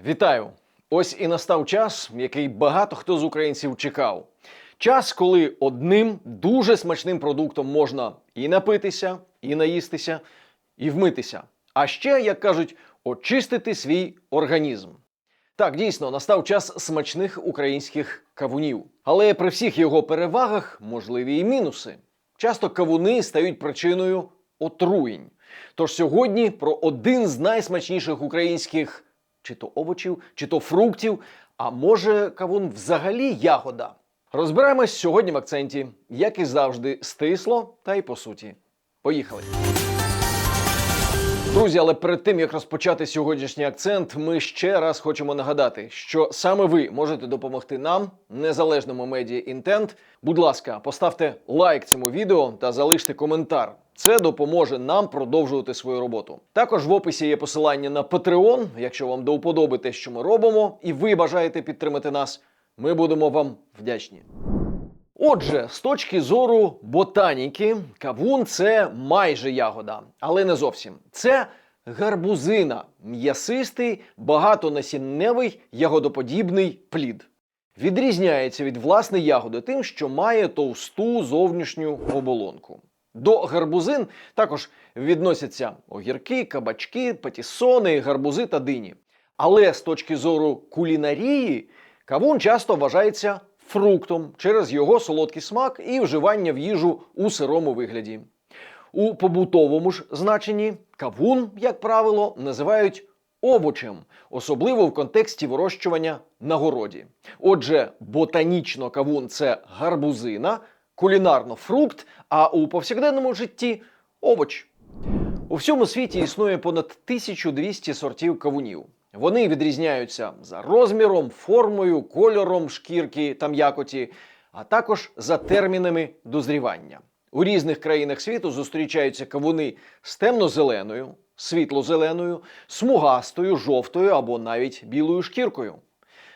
Вітаю! Ось і настав час, який багато хто з українців чекав. Час, коли одним дуже смачним продуктом можна і напитися, і наїстися, і вмитися. А ще, як кажуть, очистити свій організм. Так, дійсно, настав час смачних українських кавунів. Але при всіх його перевагах можливі і мінуси. Часто кавуни стають причиною отруєнь. Тож сьогодні про один з найсмачніших українських чи то овочів, чи то фруктів, а може кавун взагалі ягода. Розбираємось сьогодні в акценті, як і завжди, стисло та й по суті. Поїхали! Друзі, але перед тим як розпочати сьогоднішній акцент, ми ще раз хочемо нагадати, що саме ви можете допомогти нам, незалежному медіа Інтент. Будь ласка, поставте лайк цьому відео та залиште коментар. Це допоможе нам продовжувати свою роботу. Також в описі є посилання на Patreon, якщо вам до вподоби те, що ми робимо, і ви бажаєте підтримати нас. Ми будемо вам вдячні. Отже, з точки зору ботаніки, кавун це майже ягода, але не зовсім. Це гарбузина, м'ясистий, багатонасінневий ягодоподібний плід. Відрізняється від власної ягоди тим, що має товсту зовнішню оболонку. До гарбузин також відносяться огірки, кабачки, патісони, гарбузи та дині. Але з точки зору кулінарії, кавун часто вважається фруктом через його солодкий смак і вживання в їжу у сирому вигляді. У побутовому ж значенні кавун, як правило, називають овочем, особливо в контексті вирощування на городі. Отже, ботанічно кавун це гарбузина, кулінарно фрукт, а у повсякденному житті овоч. У всьому світі існує понад 1200 сортів кавунів. Вони відрізняються за розміром, формою, кольором шкірки та м'якоті, а також за термінами дозрівання. У різних країнах світу зустрічаються кавуни з темно-зеленою, світло-зеленою, смугастою, жовтою або навіть білою шкіркою.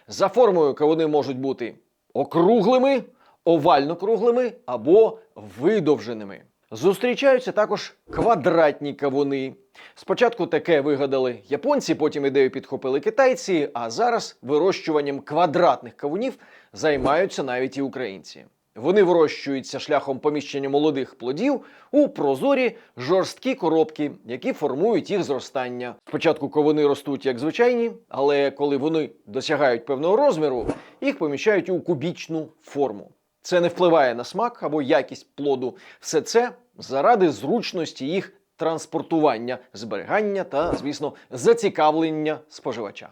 За формою кавуни можуть бути округлими, овально-круглими або видовженими. Зустрічаються також квадратні кавуни. Спочатку таке вигадали японці, потім ідею підхопили китайці, а зараз вирощуванням квадратних кавунів займаються навіть і українці. Вони вирощуються шляхом поміщення молодих плодів у прозорі жорсткі коробки, які формують їх зростання. Спочатку кавуни ростуть як звичайні, але коли вони досягають певного розміру, їх поміщають у кубічну форму. Це не впливає на смак або якість плоду. Все це заради зручності їх транспортування, зберігання та, звісно, зацікавлення споживача.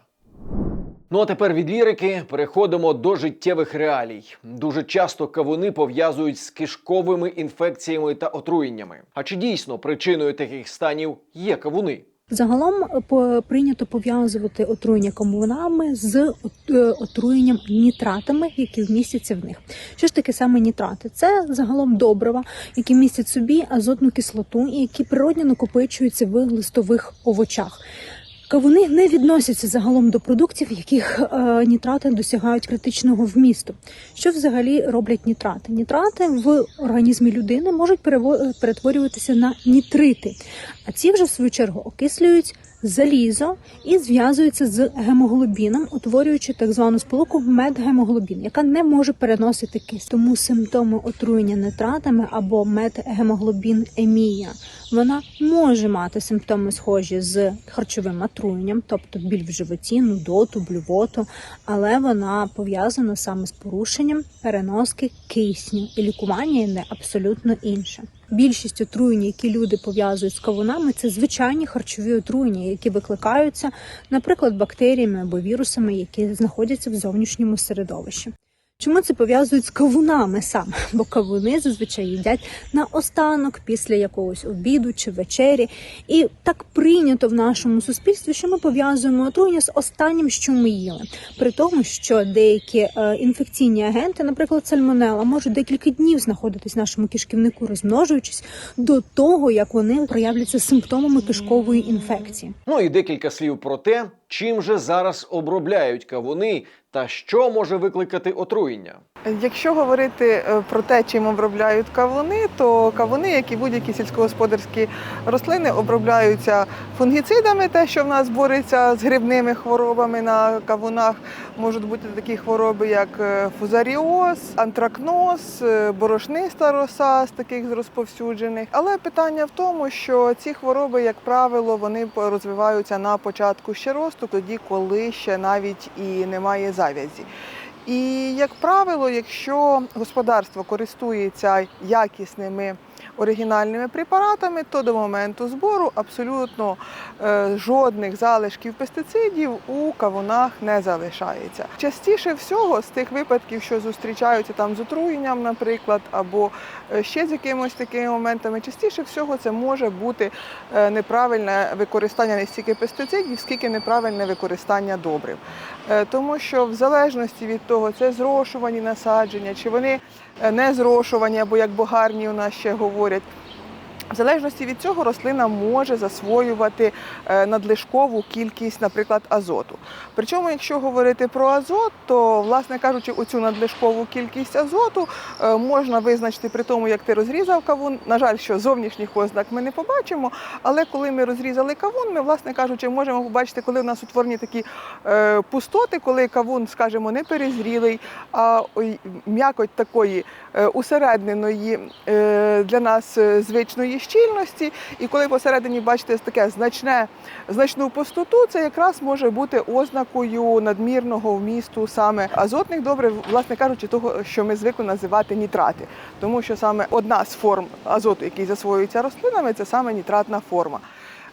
Ну а тепер від лірики переходимо до життєвих реалій. Дуже часто кавуни пов'язують з кишковими інфекціями та отруєннями. А чи дійсно причиною таких станів є кавуни? Загалом е, прийнято пов'язувати отруєння комунами з е, отруєнням нітратами, які вмістяться в них. Що ж таке саме нітрати? Це загалом добрива, які містять собі азотну кислоту і які природньо накопичуються в листових овочах. Кавуни не відносяться загалом до продуктів, яких е, нітрати досягають критичного вмісту. Що взагалі роблять нітрати? Нітрати в організмі людини можуть перетворюватися на нітрити, а ці вже в свою чергу окислюють залізо і зв'язуються з гемоглобіном, утворюючи так звану сполуку медгемоглобін, яка не може переносити кисть. Тому симптоми отруєння нитратами або медгемоглобінемія вона може мати симптоми схожі з харчовим отруєнням, тобто біль в животі, нудоту, блювоту, але вона пов'язана саме з порушенням переноски кисню, і лікування не абсолютно інше. Більшість отруєнь, які люди пов'язують з кавунами, це звичайні харчові отруєння, які викликаються, наприклад, бактеріями або вірусами, які знаходяться в зовнішньому середовищі. Чому це пов'язують з кавунами саме? Бо кавуни зазвичай їдять на останок після якогось обіду чи вечері. І так прийнято в нашому суспільстві, що ми пов'язуємо отруєння з останнім, що ми їли. При тому, що деякі е, інфекційні агенти, наприклад, сальмонела, можуть декілька днів знаходитись в нашому кишківнику, розмножуючись до того, як вони проявляться симптомами кишкової інфекції. Ну і декілька слів про те, чим же зараз обробляють кавуни та що може викликати отруєння. Якщо говорити е, про те, чим обробляють кавуни, то кавуни, як і будь-які сільськогосподарські рослини, обробляються фунгіцидами, те, що в нас бореться з грибними хворобами на кавунах. Можуть бути такі хвороби, як е, фузаріоз, антракноз, е, борошниста роса з таких розповсюджених. Але питання в тому, що ці хвороби, як правило, вони розвиваються на початку ще росту, тоді, коли ще навіть і немає завязі. І, як правило, якщо господарство користується якісними оригінальними препаратами, то до моменту збору абсолютно е, жодних залишків пестицидів у кавунах не залишається. Частіше всього з тих випадків, що зустрічаються там з отруєнням, наприклад, або е, ще з якимось такими моментами, частіше всього це може бути е, неправильне використання не стільки пестицидів, скільки неправильне використання добрив. Тому що в залежності від того, це зрошувані насадження, чи вони е, не зрошувані, або як богарні у нас ще говорять. В залежності від цього рослина може засвоювати е, надлишкову кількість, наприклад, азоту. Причому, якщо говорити про азот, то, власне кажучи, оцю надлишкову кількість азоту е, можна визначити при тому, як ти розрізав кавун. На жаль, що зовнішніх ознак ми не побачимо, але коли ми розрізали кавун, ми, власне кажучи, можемо побачити, коли в нас утворені такі е, пустоти, коли кавун, скажімо, не перезрілий, а м'якоть такої усередненої для нас звичної щільності. І коли посередині бачите таке значне, значну пустоту, це якраз може бути ознакою надмірного вмісту саме азотних добрив, власне кажучи, того, що ми звикли називати нітрати. Тому що саме одна з форм азоту, який засвоюється рослинами, це саме нітратна форма.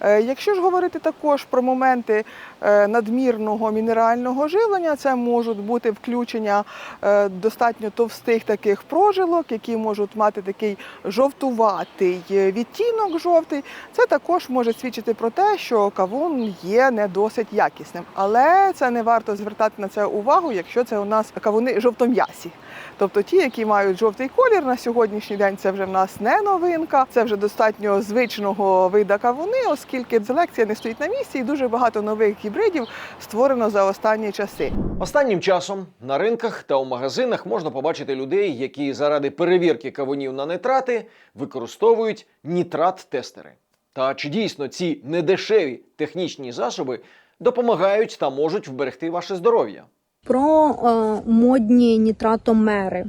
Е, Якщо ж говорити також про моменти е, надмірного мінерального живлення, це можуть бути включення е, достатньо товстих таких прожилок, які можуть мати такий жовтуватий відтінок жовтий. Це також може свідчити про те, що кавун є не досить якісним. Але це не варто звертати на це увагу, якщо це у нас кавуни жовтом'ясі. Тобто ті, які мають жовтий колір на сьогоднішній день, це вже в нас не новинка, це вже достатньо звичного вида кавуни, оскільки селекція не стоїть на місці, і дуже багато нових гібридів створено за останні часи. Останнім часом на ринках та у магазинах можна побачити людей, які заради перевірки кавунів на нитрати використовують нітрат-тестери. Та чи дійсно ці недешеві технічні засоби допомагають та можуть вберегти ваше здоров'я? Про е, модні нітратомери.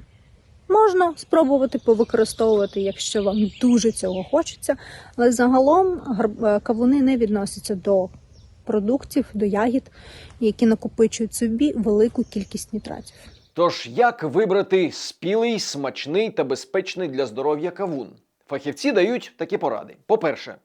Можна спробувати повикористовувати, якщо вам дуже цього хочеться, але загалом е, кавуни не відносяться до продуктів, до ягід, які накопичують собі велику кількість нітратів. Тож, як вибрати спілий, смачний та безпечний для здоров'я кавун? Фахівці дають такі поради. По-перше,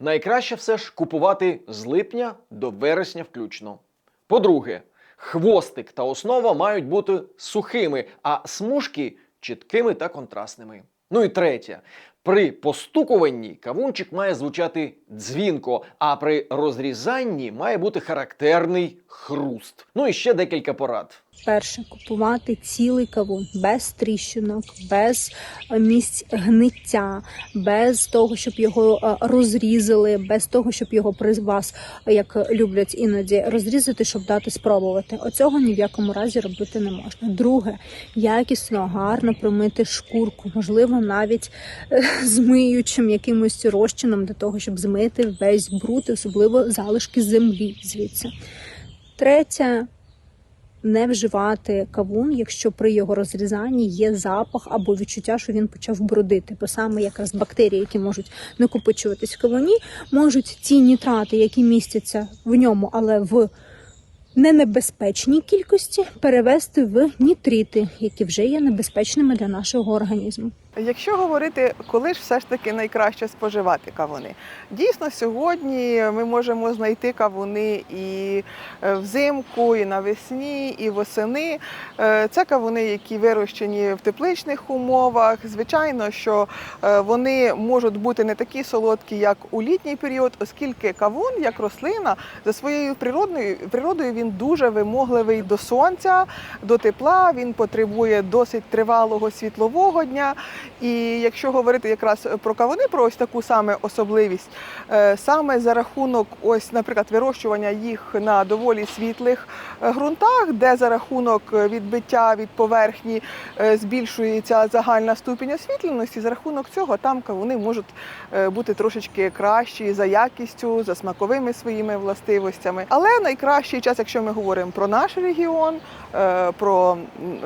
найкраще все ж купувати з липня до вересня включно. По-друге, хвостик та основа мають бути сухими, а смужки чіткими та контрастними. Ну і третє. При постукуванні кавунчик має звучати дзвінко, а при розрізанні має бути характерний хруст. Ну і ще декілька порад. Перше купувати цілий кавун без тріщинок, без е, місць гниття, без того, щоб його е, розрізали, без того, щоб його при вас, е, як люблять іноді, розрізати, щоб дати спробувати. Оцього ні в якому разі робити не можна. Друге, якісно, гарно промити шкурку, можливо, навіть змиючим якимось розчином для того, щоб змити весь бруд, особливо залишки землі звідси. Третє, не вживати кавун, якщо при його розрізанні є запах або відчуття, що він почав бродити. Бо саме якраз бактерії, які можуть накопичуватись в кавуні, можуть ці нітрати, які містяться в ньому, але в ненебезпечній кількості, перевести в нітрити, які вже є небезпечними для нашого організму. Якщо говорити, коли ж все ж таки найкраще споживати кавуни, дійсно сьогодні ми можемо знайти кавуни і е, взимку, і навесні, і восени. Е, Це кавуни, які вирощені в тепличних умовах. Звичайно, що е, вони можуть бути не такі солодкі, як у літній період, оскільки кавун, як рослина, за своєю природною природою він дуже вимогливий до сонця, до тепла. Він потребує досить тривалого світлового дня. І якщо говорити якраз про кавуни, про ось таку саме особливість, е, саме за рахунок, ось, наприклад, вирощування їх на доволі світлих е, ґрунтах, де за рахунок е, відбиття від поверхні е, збільшується загальна ступінь освітленості, за рахунок цього там кавуни можуть е, бути трошечки кращі за якістю, за смаковими своїми властивостями. Але найкращий час, якщо ми говоримо про наш регіон, е, про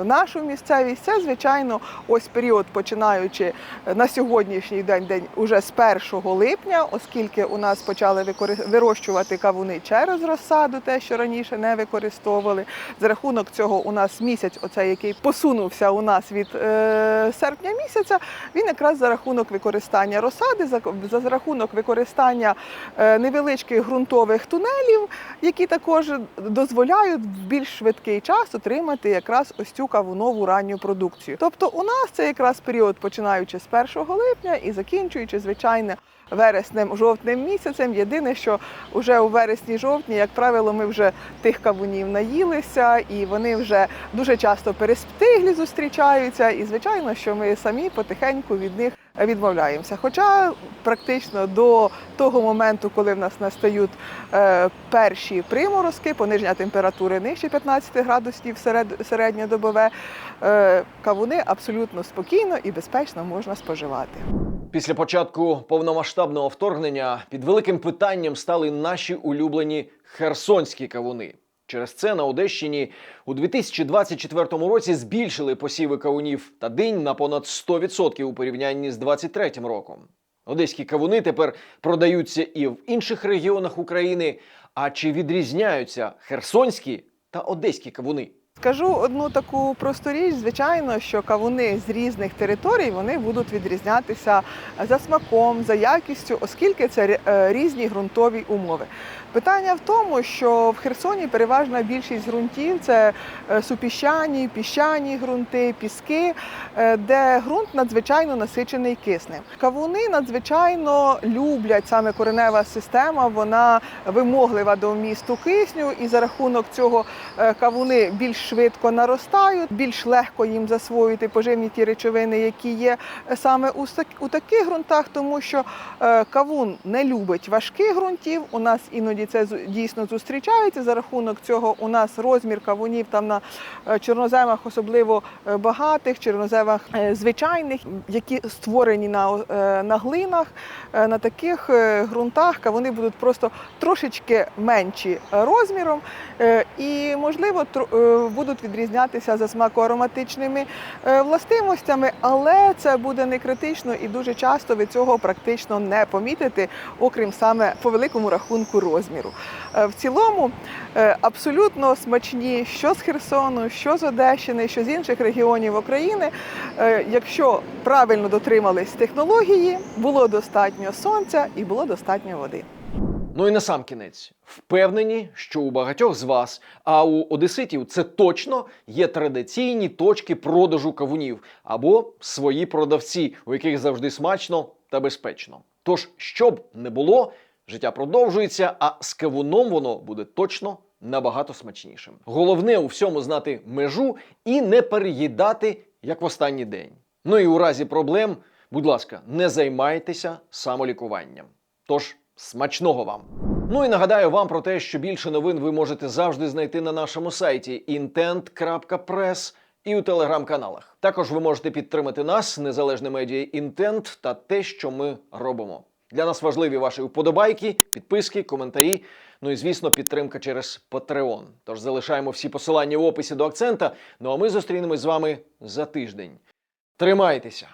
нашу місцевість, це звичайно ось період, починаючи е, на сьогоднішній день, день уже з 1 липня, оскільки у нас почали вирощувати кавуни через розсаду, те, що раніше не використовували. За рахунок цього у нас місяць, оцей, який посунувся у нас від е, серпня місяця, він якраз за рахунок використання розсади, за, за, рахунок використання е, невеличких ґрунтових тунелів, які також дозволяють в більш швидкий час отримати якраз ось цю кавунову ранню продукцію. Тобто у нас це якраз період починаючи з 1 липня і закінчуючи, звичайно, вереснем, жовтним місяцем. Єдине, що вже у вересні-жовтні, як правило, ми вже тих кавунів наїлися, і вони вже дуже часто перестиглі зустрічаються. І звичайно, що ми самі потихеньку від них відмовляємося. Хоча практично до того моменту, коли в нас настають е, перші приморозки, пониження температури нижче 15 градусів серед, середньодобове, е, кавуни абсолютно спокійно і безпечно можна споживати. Після початку повномасштабного вторгнення під великим питанням стали наші улюблені херсонські кавуни. Через це на Одещині у 2024 році збільшили посіви кавунів та динь на понад 100% у порівнянні з 2023 роком. Одеські кавуни тепер продаються і в інших регіонах України. А чи відрізняються херсонські та одеські кавуни? Скажу одну таку просту річ. Звичайно, що кавуни з різних територій вони будуть відрізнятися за смаком, за якістю, оскільки це е, різні ґрунтові умови. Питання в тому, що в Херсоні переважна більшість ґрунтів це е, супіщані, піщані ґрунти, піски, е, де ґрунт надзвичайно насичений киснем. Кавуни надзвичайно люблять саме коренева система, вона вимоглива до вмісту кисню, і за рахунок цього кавуни більш швидко наростають, більш легко їм засвоїти поживні ті речовини, які є е, саме у, таких ґрунтах, тому що е, кавун не любить важких ґрунтів. У нас іноді це дійсно зустрічається. За рахунок цього у нас розмір кавунів там на е, чорноземах, особливо багатих, чорноземах звичайних, які створені на, на глинах. На таких ґрунтах кавуни будуть просто трошечки менші розміром і, можливо, тро- е, будуть відрізнятися за смакоароматичними е, властивостями, але це буде не критично і дуже часто ви цього практично не помітите, окрім саме по великому рахунку розміру. Е, В цілому е, абсолютно смачні що з Херсону, що з Одещини, що з інших регіонів України. Якщо правильно дотримались технології, було достатньо сонця і було достатньо води. Ну і на сам кінець, впевнені, що у багатьох з вас, а у одеситів це точно є традиційні точки продажу кавунів або свої продавці, у яких завжди смачно та безпечно. Тож, щоб не було, життя продовжується, а з кавуном воно буде точно набагато смачнішим. Головне у всьому знати межу і не переїдати як в останній день. Ну і у разі проблем, будь ласка, не займайтеся самолікуванням. Тож смачного вам! Ну і нагадаю вам про те, що більше новин ви можете завжди знайти на нашому сайті intent.press і у телеграм-каналах. Також ви можете підтримати нас, незалежне медіа Інтент та те, що ми робимо. Для нас важливі ваші вподобайки, підписки, коментарі. Ну і звісно, підтримка через Patreon. Тож залишаємо всі посилання в описі до акцента. Ну а ми зустрінемось з вами за тиждень. Тримайтеся!